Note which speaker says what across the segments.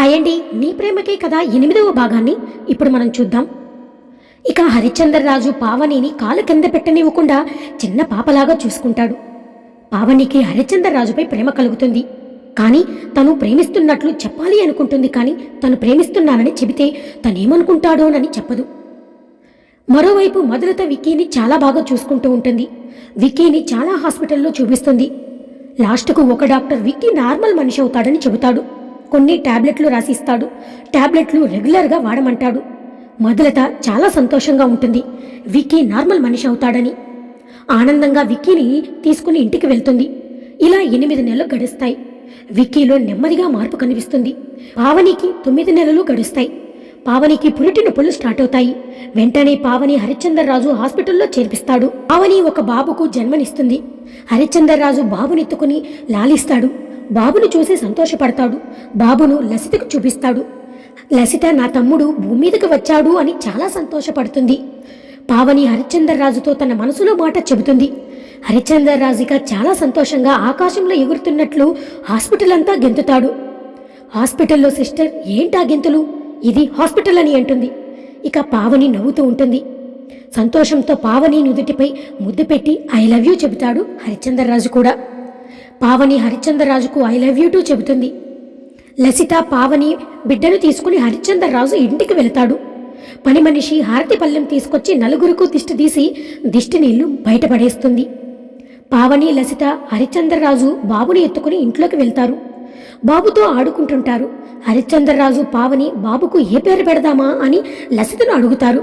Speaker 1: Hi అండి నీ ప్రేమకే కదా ఎనిమిదవ భాగాన్ని? ఇప్పుడు మనం చూద్దాం. ఇక హరిశ్చంద్ర రాజు పావనిని కాలు కింద పెట్టనివ్వకుండా చిన్న పాపలాగా చూసుకుంటాడు. పావనికి హరిశ్చంద్ర రాజుపై ప్రేమ కలుగుతుంది. కానీ తను ప్రేమిస్తున్నట్లు చెప్పాలి అనుకుంటుంది కానీ తను ప్రేమిస్తున్నానని చెబితే తనేమనుకుంటాడోనని చెప్పదు. మరోవైపు మధురత విక్కీని చాలా బాగా చూసుకుంటూ ఉంటుంది. విక్కీని చాలా హాస్పిటల్లో చూపిస్తుంది. లాస్ట్కు ఒక డాక్టర్ విక్కీ నార్మల్ మనిషి అవుతాడని చెబుతాడు. కొన్ని టాబ్లెట్లు రాసిస్తాడు. టాబ్లెట్లు రెగ్యులర్గా వాడమంటాడు. మధులత చాలా సంతోషంగా ఉంటుంది. విక్కీ నార్మల్ మనిషి అవుతాడని. ఆనందంగా విక్కీని తీసుకుని ఇంటికి వెళ్తుంది. ఇలా ఎనిమిది నెలలు గడుస్తాయి. విక్కీలో నెమ్మదిగా మార్పు కనిపిస్తుంది. పావనికి తొమ్మిది నెలలు గడుస్తాయి. పావనికి పురిటి నొప్పులు స్టార్ట్ అవుతాయి. వెంటనే పావని హరిశ్చందర్రాజు హాస్పిటల్లో చేర్పిస్తాడు. పావని ఒక బాబుకు జన్మనిస్తుంది. హరిశ్చందర్రాజు బాబునెత్తుకుని లాలిస్తాడు. బాబును చూసి సంతోషపడతాడు. బాబును లసితకు చూపిస్తాడు. లసిత నా తమ్ముడు భూమి మీదకి వచ్చాడు అని చాలా సంతోషపడుతుంది. పావని హరిశ్చందర్రాజుతో తన మనసులో మాట చెబుతుంది. హరిశ్చందర్రాజుగా చాలా సంతోషంగా ఆకాశంలో ఎగురుతున్నట్లు హాస్పిటల్ అంతా గెంతుతాడు. హాస్పిటల్లో సిస్టర్ ఏంటా గెంతులు? ఇది హాస్పిటల్ అని అంటుంది. ఇక పావని నవ్వుతూ ఉంటుంది. సంతోషంతో పావని నుదుటిపై ముద్దు పెట్టి ఐ లవ్ యూ చెబుతాడు హరిశ్చంద్రరాజు కూడా. పావని హరిశ్చంద్రరాజుకు ఐ లవ్ యూ టూ చెబుతుంది. లసిత పావని బిడ్డను తీసుకుని హరిశ్చంద్రరాజు ఇంటికి వెళతాడు. పని మనిషి హారతి పళ్ళెం తీసుకొచ్చి నలుగురుకు దిష్టి తీసి దిష్టి నీళ్ళు బయటపడేస్తుంది పావని లసిత హరిశ్చంద్రరాజు బాబుని ఎత్తుకుని ఇంట్లోకి వెళ్తారు. బాబుతో ఆడుకుంటుంటారు. హరిశ్చంద్రరాజు పావని బాబుకు ఏ పేరు పెడదామా అని లసితను అడుగుతారు.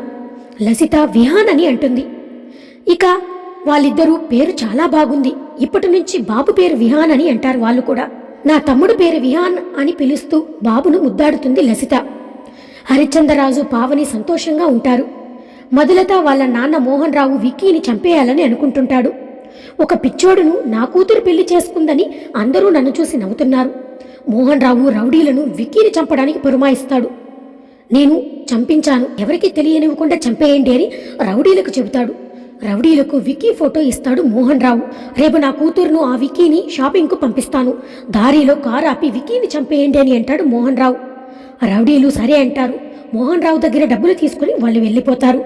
Speaker 1: లసిత విహాన్ అని అంటుంది. ఇక వాళ్ళిద్దరూ పేరు చాలా బాగుంది. ఇప్పటి నుంచి బాబు పేరు విహాన్ అని అంటారు వాళ్ళు కూడా. నా తమ్ముడు పేరు విహాన్ అని పిలుస్తూ బాబును ముద్దాడుతుంది లసిత. హరిశ్చంద్రరాజు పావని సంతోషంగా ఉంటారు. మధులత వాళ్ళ నాన్న మోహన్ రావు విక్కీని చంపేయాలని అనుకుంటుంటాడు. ఒక పిచ్చోడును నా కూతురు పెళ్ళి చేసుకుందని అందరూ నన్ను చూసి నవ్వుతున్నారు. మోహన్ రావు రౌడీలను విక్కీని చంపడానికి పురమాయిస్తాడు. నేను చంపించాను. ఎవరికీ తెలియనివ్వకుండా చంపేయండి అని రౌడీలకు చెబుతాడు. రౌడీలకు విక్కీ ఫోటో ఇస్తాడు మోహన్ రావు. రేపు నా కూతురును ఆ విక్కీని షాపింగ్కు పంపిస్తాను. దారిలో కారు ఆపి విక్కీని చంపేయండి అని అంటాడు మోహన్ రావు. రౌడీలు సరే అంటారు. మోహన్ రావు దగ్గర డబ్బులు తీసుకుని వాళ్ళు వెళ్ళిపోతారు.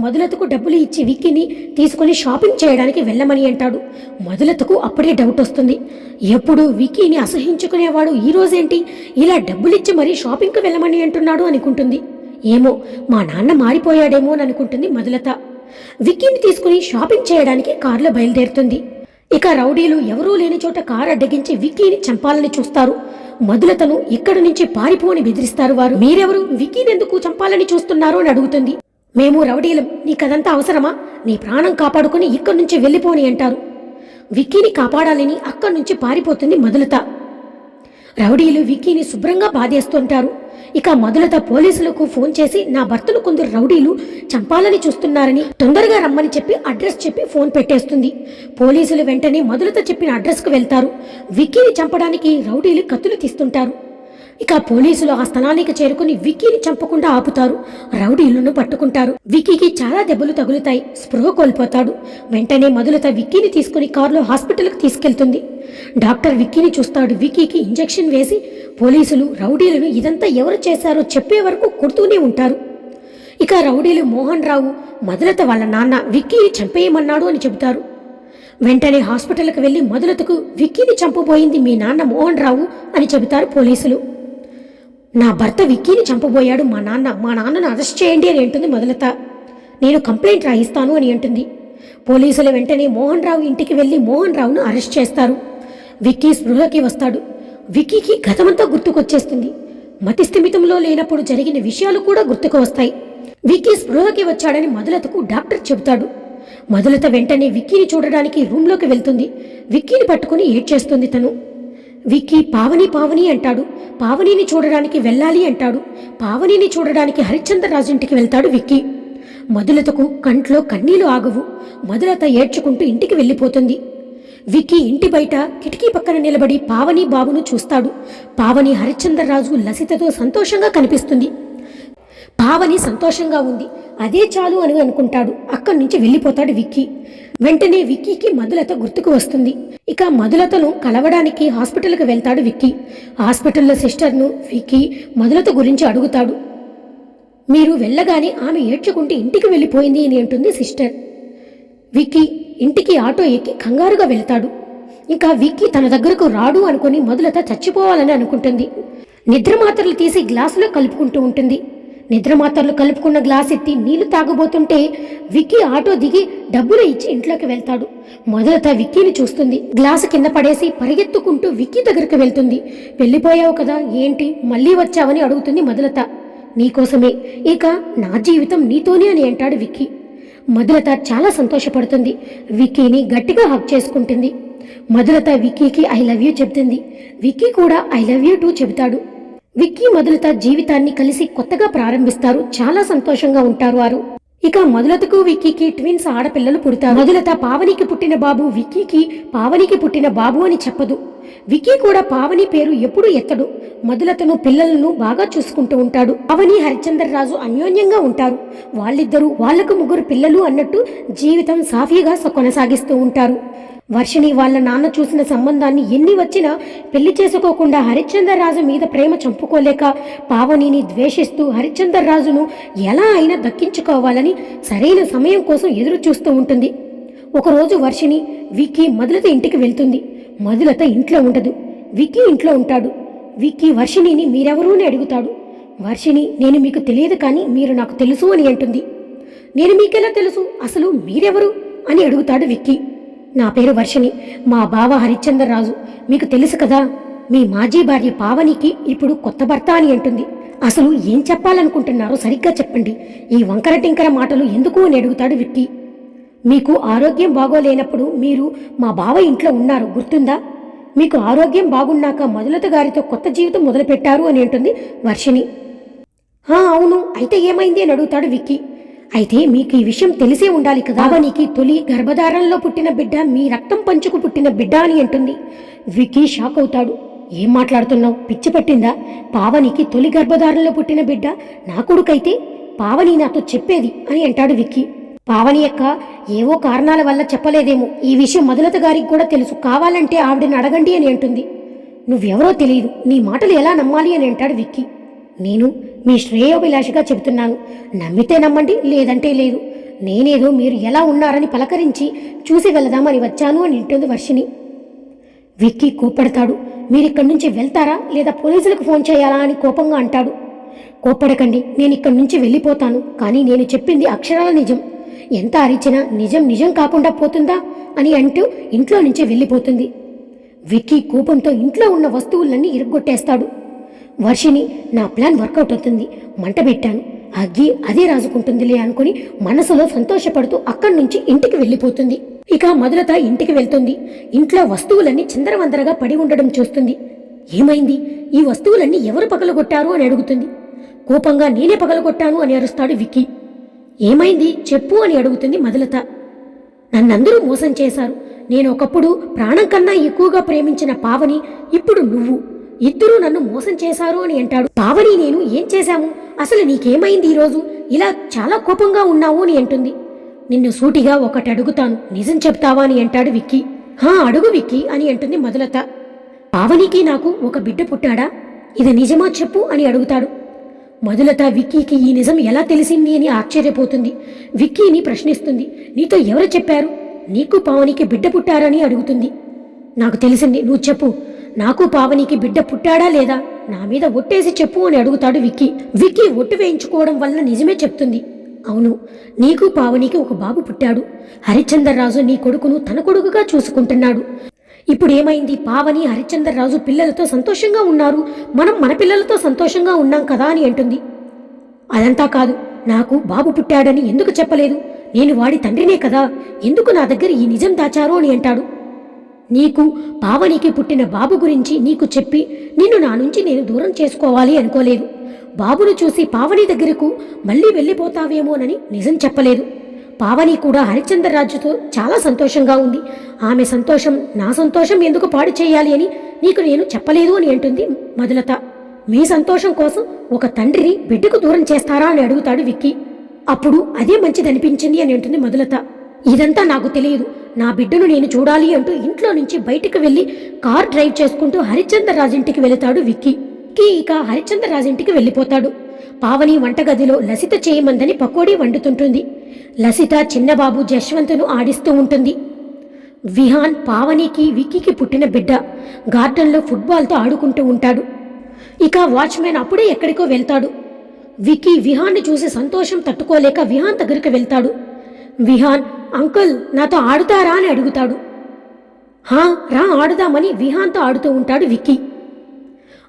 Speaker 1: మధులతకు డబ్బులు ఇచ్చి విక్కీని తీసుకుని షాపింగ్ చేయడానికి వెళ్ళమని అంటాడు. మధులతకు అప్పుడే డౌట్ వస్తుంది. ఎప్పుడు విక్కీని అసహించుకునేవాడు ఈ రోజేంటి? ఇలా డబ్బులిచ్చి మరీ షాపింగ్కి వెళ్ళమని అంటున్నాడు అనుకుంటుంది. ఏమో మా నాన్న మారిపోయాడేమో అని అనుకుంటుంది మధులత. విక్కీని తీసుకుని షాపింగ్ చేయడానికి కారులో బయలుదేరుతుంది. ఇక రౌడీలు ఎవరూ లేని చోట కారు అడ్డగించి విక్కీని చంపాలని చూస్తారు. మధులతను ఇక్కడి నుంచి పారిపోని బెదిరిస్తారు వారు. మీరెవరు విక్కీని ఎందుకు చంపాలని చూస్తున్నారు అని అడుగుతుంది. మేము రౌడీలం. నీకదంతా అవసరమా? నీ ప్రాణం కాపాడుకుని ఇక్కడి నుంచి వెళ్ళిపోని అంటారు. విక్కీని కాపాడాలని అక్కడి నుంచి పారిపోతుంది మధులత. రౌడీలు విక్కీని శుభ్రంగా బాధేస్తుంటారు. ఇక మొదలత పోలీసులకు ఫోన్ చేసి నా భర్తను కొందరు రౌడీలు చంపాలని చూస్తున్నారని తొందరగా రమ్మని చెప్పి అడ్రస్ చెప్పి ఫోన్ పెట్టేస్తుంది. పోలీసులు వెంటనే మొదలత చెప్పిన అడ్రస్కు వెళ్తారు. విక్కీని చంపడానికి రౌడీలు కత్తులు తీస్తుంటారు. ఇక పోలీసులు ఆ స్థలానికి చేరుకుని విక్కీని చంపకుండా ఆపుతారు. రౌడీలను పట్టుకుంటారు. విక్కీకి చాలా దెబ్బలు తగులుతాయి. స్పృహ కోల్పోతాడు. వెంటనే మధులత విక్కీని తీసుకుని కారులో హాస్పిటల్కి తీసుకెళ్తుంది. డాక్టర్ విక్కీని చూస్తాడు. విక్కీకి ఇంజెక్షన్ వేసి పోలీసులు రౌడీలను ఇదంతా ఎవరు చేశారో చెప్పే వరకు కొడుతూనే ఉంటారు. ఇక రౌడీలు మోహన్ రావు మధులత వాళ్ళ నాన్న విక్కీని చంపేయమన్నాడు అని చెబుతారు. వెంటనే హాస్పిటల్కి వెళ్ళి మధులతకు విక్కీని చంపబోయింది మీ నాన్న మోహన్ రావు అని చెబుతారు పోలీసులు. నా భర్త విక్కీని చంపబోయాడు. మా నాన్న మా నాన్నను అరెస్ట్ చేయండి అని అంటుంది మొదలత. నేను కంప్లైంట్ రాయిస్తాను అని అంటుంది. పోలీసులు వెంటనే మోహన్ రావు ఇంటికి వెళ్ళి మోహన్ రావును అరెస్ట్ చేస్తారు. విక్కీ స్పృహకి వస్తాడు. విక్కీకి గతమంతా గుర్తుకొచ్చేస్తుంది. మతి స్థిమితంలో లేనప్పుడు జరిగిన విషయాలు కూడా గుర్తుకు వస్తాయి. విక్కీ స్పృహకి వచ్చాడని మొదలతకు డాక్టర్ చెబుతాడు. మొదలత వెంటనే విక్కీని చూడడానికి రూమ్లోకి వెళ్తుంది. విక్కీని పట్టుకుని ఏడ్చేస్తుంది తను. విక్కీ పావని పావని అంటాడు. పావనిని చూడడానికి వెళ్ళాలి అంటాడు. పావనిని చూడడానికి హరిశ్చంద్రరాజు ఇంటికి వెళ్తాడు విక్కీ. మధులతకు కంట్లో కన్నీలు ఆగవు. మధులత ఏడ్చుకుంటూ ఇంటికి వెళ్ళిపోతుంది. విక్కీ ఇంటి బయట కిటికీ పక్కన నిలబడి పావని బాబును చూస్తాడు. పావని హరిశ్చంద్రరాజు లసితతో సంతోషంగా కనిపిస్తుంది. పావని సంతోషంగా ఉంది. అదే చాలు అని అనుకుంటాడు. అక్కడి నుంచి వెళ్ళిపోతాడు విక్కీ. వెంటనే విక్కీకి మధులత గుర్తుకు వస్తుంది. ఇక మధులతను కలవడానికి హాస్పిటల్కి వెళ్తాడు విక్కీ. హాస్పిటల్లో సిస్టర్ను విక్కీ మధులత గురించి అడుగుతాడు. మీరు వెళ్ళగానే ఆమె ఏడ్చుకుంటే ఇంటికి వెళ్ళిపోయింది అని అంటుంది సిస్టర్. విక్కీ ఇంటికి ఆటో ఎక్కి కంగారుగా వెళ్తాడు. ఇంకా విక్కీ తన దగ్గరకు రాడు అనుకుని మధులత చచ్చిపోవాలని అనుకుంటుంది. నిద్ర మాత్రలు తీసి గ్లాసులో కలుపుకుంటూ ఉంటుంది. నిద్ర మాత్రలు కలుపుకున్న గ్లాస్ ఎత్తి నీళ్ళు తాగబోతుంటే విక్కీ ఆటో దిగి డబ్బులు ఇచ్చి ఇంట్లోకి వెళ్తాడు. మొదలత విక్కీని చూస్తుంది. గ్లాసు కింద పడేసి పరిగెత్తుకుంటూ విక్కీ దగ్గరికి వెళ్తుంది. వెళ్ళిపోయావు కదా ఏంటి? మళ్ళీ వచ్చావని అడుగుతుంది మొదలత. నీకోసమే. ఇక నా జీవితం నీతోనే అని అంటాడు విక్కీ. మధులత చాలా సంతోషపడుతుంది. విక్కీని గట్టిగా హక్ చేసుకుంటుంది. మధులత విక్కీకి ఐ లవ్ యూ చెప్తుంది. విక్కీ కూడా ఐ లవ్ యూ టూ చెబుతాడు. విక్కీ మధులత జీవితాన్ని కలిసి కొత్తగా ప్రారంభిస్తారు. చాలా సంతోషంగా ఉంటారు వారు. ఇక మధులతకు విక్కీకి ట్విన్స్ ఆడపిల్లలు పుడతారు. మధులత పావనికి పుట్టిన బాబు విక్కీకి పావనికి పుట్టిన బాబు అని చెప్పదు. విక్కీ కూడా పావని పేరు ఎప్పుడు ఎత్తడు. మధులతను పిల్లలను బాగా చూసుకుంటూ ఉంటాడు. పావని హరిచందర్ రాజు అన్యోన్యంగా ఉంటారు. వాళ్ళిద్దరూ వాళ్ళకు ముగ్గురు పిల్లలు అన్నట్టు జీవితం సాఫీగా కొనసాగిస్తూ ఉంటారు. వర్షిణి వాళ్ళ నాన్న చూసిన సంబంధాన్ని ఎన్ని వచ్చినా పెళ్ళి చేసుకోకుండా హరిశ్చందర్ రాజు మీద ప్రేమ చంపుకోలేక పావనిని ద్వేషిస్తూ హరిశ్చందర్ రాజును ఎలా అయినా దక్కించుకోవాలని సరైన సమయం కోసం ఎదురు చూస్తూ ఉంటుంది. ఒకరోజు వర్షిణి విక్కీ మధులత ఇంటికి వెళ్తుంది. మధులత ఇంట్లో ఉండదు. విక్కీ ఇంట్లో ఉంటాడు. విక్కీ వర్షిణిని మీరెవరూని అడుగుతాడు. వర్షిణి నేను మీకు తెలియదు కానీ మీరు నాకు తెలుసు అని అంటుంది. నేను మీకెలా తెలుసు? అసలు మీరెవరు? అని అడుగుతాడు విక్కీ. నా పేరు వర్షిణి. మా బావ హరిశ్చందర్ రాజు మీకు తెలుసు కదా మీ మాజీ భార్య పావనికి ఇప్పుడు కొత్త భర్త అని అంటుంది. అసలు ఏం చెప్పాలనుకుంటున్నారో సరిగ్గా చెప్పండి. ఈ వంకర టింకర మాటలు ఎందుకు అని అడుగుతాడు విక్కీ. మీకు ఆరోగ్యం బాగోలేనప్పుడు మీరు మా బావ ఇంట్లో ఉన్నారు గుర్తుందా? మీకు ఆరోగ్యం బాగున్నాక మొదలత గారితో కొత్త జీవితం మొదలుపెట్టారు అని అంటుంది వర్షిణి. అవును. అయితే ఏమైంది అని అడుగుతాడు విక్కీ. అయితే మీకు ఈ విషయం తెలిసే ఉండాలి కదా? నీకు తొలి గర్భధారణలో పుట్టిన బిడ్డ మీ రక్తం పంచుకు పుట్టిన బిడ్డ అని అంటుంది. విక్కీ షాక్ అవుతాడు. ఏం మాట్లాడుతున్నావు? పిచ్చి పట్టిందా? పావనికి తొలి గర్భధారణలో పుట్టిన బిడ్డ నా కొడుకైతే? పావని నాతో చెప్పేది అని అంటాడు విక్కీ. పావని యొక్క ఏవో కారణాల వల్ల చెప్పలేదేమో. ఈ విషయం మధులత గారికి కూడా తెలుసు. కావాలంటే ఆవిడని అడగండి అని అంటుంది. నువ్వెవరో తెలియదు నీ మాటలు ఎలా నమ్మాలి అని అంటాడు విక్కీ. నేను మీ శ్రేయోభిలాషిగా చెబుతున్నాను. నమ్మితే నమ్మండి లేదంటే లేదు. నేనేదో మీరు ఎలా ఉన్నారని పలకరించి చూసి వచ్చాను అని అంటుంది వర్షిని విక్కీ కోపడతాడు మీరిక్కడి నుంచి వెళ్తారా లేదా పోలీసులకు ఫోన్ చేయాలా అని కోపంగా అంటాడు. కోపడకండి నేను ఇక్కడి నుంచి వెళ్ళిపోతాను. కానీ నేను చెప్పింది అక్షరాల నిజం. ఎంత అరిచినా నిజం నిజం కాకుండా పోతుందా అని అంటూ ఇంట్లో నుంచి వెళ్ళిపోతుంది. విక్కీ కోపంతో ఇంట్లో ఉన్న వస్తువులన్నీ ఇరగొట్టేస్తాడు వర్షిని నా ప్లాన్ వర్కౌట్ అవుతుంది. మంట పెట్టాను. అగ్గి అదే రాజుకుంటుందిలే అనుకుని మనసులో సంతోషపడుతూ అక్కడి నుంచి ఇంటికి వెళ్ళిపోతుంది. ఇక మధులత ఇంటికి వెళ్తుంది. ఇంట్లో వస్తువులన్నీ చిందరవందరగా పడి ఉండడం చూస్తుంది. ఏమైంది? ఈ వస్తువులన్నీ ఎవరు పగలగొట్టారు అని అడుగుతుంది. కోపంగా నేనే పగలగొట్టాను అని అరుస్తాడు విక్కీ. ఏమైంది? చెప్పు అని అడుగుతుంది మధులత. నన్నందరూ మోసం చేశారు. నేను ఒకప్పుడు ప్రాణం కన్నా ఎక్కువగా ప్రేమించిన పావని ఇప్పుడు నువ్వు. ఇద్దరూ నన్ను మోసం చేశారు అని అంటాడు. పావని నేను ఏం చేశాము? అసలు నీకేమైంది ఈరోజు? ఇలా చాలా కోపంగా ఉన్నావు అని అంటుంది. నిన్ను సూటిగా ఒకటి అడుగుతాను. నిజం చెప్తావా అని అంటాడు విక్కీ. హా అడుగు విక్కీ అని అంటుంది మధులత. పావనికి నాకు ఒక బిడ్డ పుట్టాడా? ఇది నిజమా చెప్పు అని అడుగుతాడు. మధులత విక్కీకి ఈ నిజం ఎలా తెలిసింది అని ఆశ్చర్యపోతుంది. విక్కీని ప్రశ్నిస్తుంది. నీతో ఎవరు చెప్పారు? నీకు పావనికి బిడ్డ పుట్టారని అడుగుతుంది. నాకు తెలిసింది నువ్వు చెప్పు. నాకు పావనికి బిడ్డ పుట్టాడా లేదా? నా మీద ఒట్టేసి చెప్పు అని అడుగుతాడు విక్కీ. విక్కీ ఒట్టు వేయించుకోవడం వల్ల నిజమే చెప్తుంది. అవును నీకు పావనికి ఒక బాబు పుట్టాడు. హరిచందర్ రాజు నీ కొడుకును తన కొడుకుగా చూసుకుంటున్నాడు. ఇప్పుడు ఏమైంది? పావని హరిచందర్ రాజు పిల్లలతో సంతోషంగా ఉన్నారు. మనం మన పిల్లలతో సంతోషంగా ఉన్నాం కదా అని అంటుంది. అదంతా కాదు నాకు బాబు పుట్టాడని ఎందుకు చెప్పలేదు? నేను వాడి తండ్రినే కదా. ఎందుకు నా దగ్గర ఈ నిజం దాచారు అని అంటాడు. నీకు పావనికి పుట్టిన బాబు గురించి నీకు చెప్పి నిన్ను నా నుంచి నేను దూరం చేసుకోవాలి అనుకోలేదు. బాబును చూసి పావని దగ్గరకు మళ్ళీ వెళ్ళిపోతావేమోనని నిజం చెప్పలేదు. పావని కూడా హరిచందర్ రాజుతో చాలా సంతోషంగా ఉంది. ఆమె సంతోషం నా సంతోషం ఎందుకు పాడు చేయాలి అని నీకు నేను చెప్పలేదు అని అంటుంది మధులత. మీ సంతోషం కోసం ఒక తండ్రిని బిడ్డకు దూరం చేస్తారా అని అడుగుతాడు విక్కీ. అప్పుడు అదే మంచిదనిపించింది అని అంటుంది మధులత. ఇదంతా నాకు తెలియదు. నా బిడ్డను నేను చూడాలి అంటూ ఇంట్లో నుంచి బయటికి వెళ్ళి కార్ డ్రైవ్ చేసుకుంటూ హరిశ్చంద్ర వెళతాడు విక్కీ. విక్కీ ఇక హరిశ్చంద్ర వెళ్ళిపోతాడు. పావని వంటగదిలో లసిత చేయమందని పకోడీ వండుతుంటుంది. లసిత చిన్నబాబు జశ్వంతును ఆడిస్తూ ఉంటుంది. విహాన్ పావనికి విక్కీకి పుట్టిన బిడ్డ. గార్డెన్లో ఫుట్బాల్తో ఆడుకుంటూ ఉంటాడు. ఇక వాచ్మెన్ అప్పుడే ఎక్కడికో వెళ్తాడు. విక్కీ విహాన్ని చూసి సంతోషం తట్టుకోలేక విహాన్ దగ్గరికి వెళ్తాడు. విహాన్ అంకుల్ నాతో ఆడుతారా అని అడుగుతాడు. హా రా ఆడుదామని విహాన్తో ఆడుతూ ఉంటాడు విక్కీ.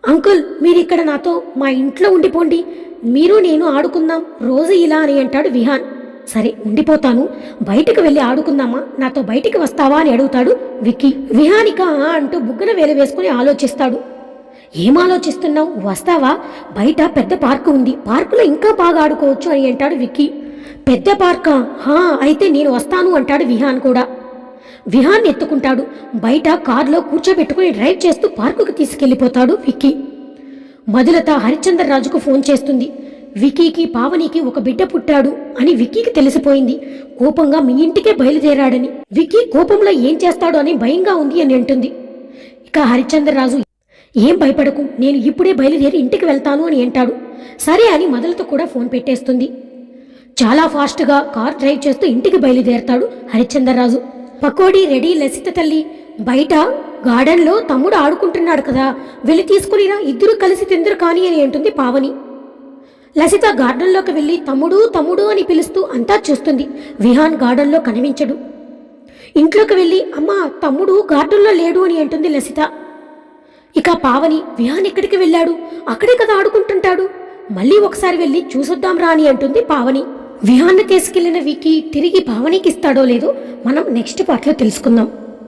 Speaker 1: అంకుల్ మీరిక్కడ నాతో మా ఇంట్లో ఉండిపోండి. మీరు నేను ఆడుకుందాం రోజు ఇలా అని అంటాడు విహాన్. సరే ఉండిపోతాను. బయటకు వెళ్ళి ఆడుకుందామా? నాతో బయటికి వస్తావా అని అడుగుతాడు విక్కీ. విహానిక అంటూ బుగ్గన వేలు వేసుకుని ఆలోచిస్తాడు. ఏం ఆలోచిస్తున్నావు? వస్తావా? బయట పెద్ద పార్కు ఉంది. పార్కులో ఇంకా బాగా ఆడుకోవచ్చు అని అంటాడు విక్కీ. పెద్ద పార్కా. హా అయితే నేను వస్తాను అంటాడు విహాన్ కూడా. విహాన్ ఎత్తుకుంటాడు. బయట కారులో కూర్చోబెట్టుకుని డ్రైవ్ చేస్తూ పార్కుకు తీసుకెళ్ళిపోతాడు విక్కీ. మధులత హరిచందర్ రాజుకు ఫోన్ చేస్తుంది. విక్కీకి పావనికి ఒక బిడ్డ పుట్టాడు అని విక్కీకి తెలిసిపోయింది. కోపంగా మీ ఇంటికే బయలుదేరాడని. విక్కీ కోపంలో ఏం చేస్తాడో అని భయంగా ఉంది అని అంటుంది. ఇక హరిచందర్ రాజు ఏం భయపడకు నేను ఇప్పుడే బయలుదేరి ఇంటికి వెళ్తాను అని అంటాడు. సరే అని మొదలతో కూడా ఫోన్ పెట్టేస్తుంది. చాలా ఫాస్ట్గా కార్ డ్రైవ్ చేస్తూ ఇంటికి బయలుదేరతాడు హరిచందర్రాజు. పకోడీ రెడీ లసిత తల్లి. బయట గార్డెన్లో తమ్ముడు ఆడుకుంటున్నాడు కదా వెళ్ళి తీసుకునిరా ఇద్దరు కలిసి తిందరు కానీ అని అంటుంది పావని. లసిత గార్డెన్లోకి వెళ్ళి తమ్ముడు తమ్ముడు అని పిలుస్తూ అంతా చూస్తుంది. విహాన్ గార్డెన్లో కనిపించడు. ఇంట్లోకి వెళ్ళి అమ్మా తమ్ముడు గార్డెన్లో లేడు అని అంటుంది లసిత. ఇక పావని విహాన్ ఎక్కడికి వెళ్ళాడు? అక్కడే కదా ఆడుకుంటుంటాడు. మళ్ళీ ఒకసారి వెళ్ళి చూసొద్దాం రా అని అంటుంది పావని. విహాన్ని తీసుకెళ్ళిన వికి తిరిగి భావనికి ఇస్తాడో లేదో మనం నెక్స్ట్ పార్ట్లో తెలుసుకుందాం.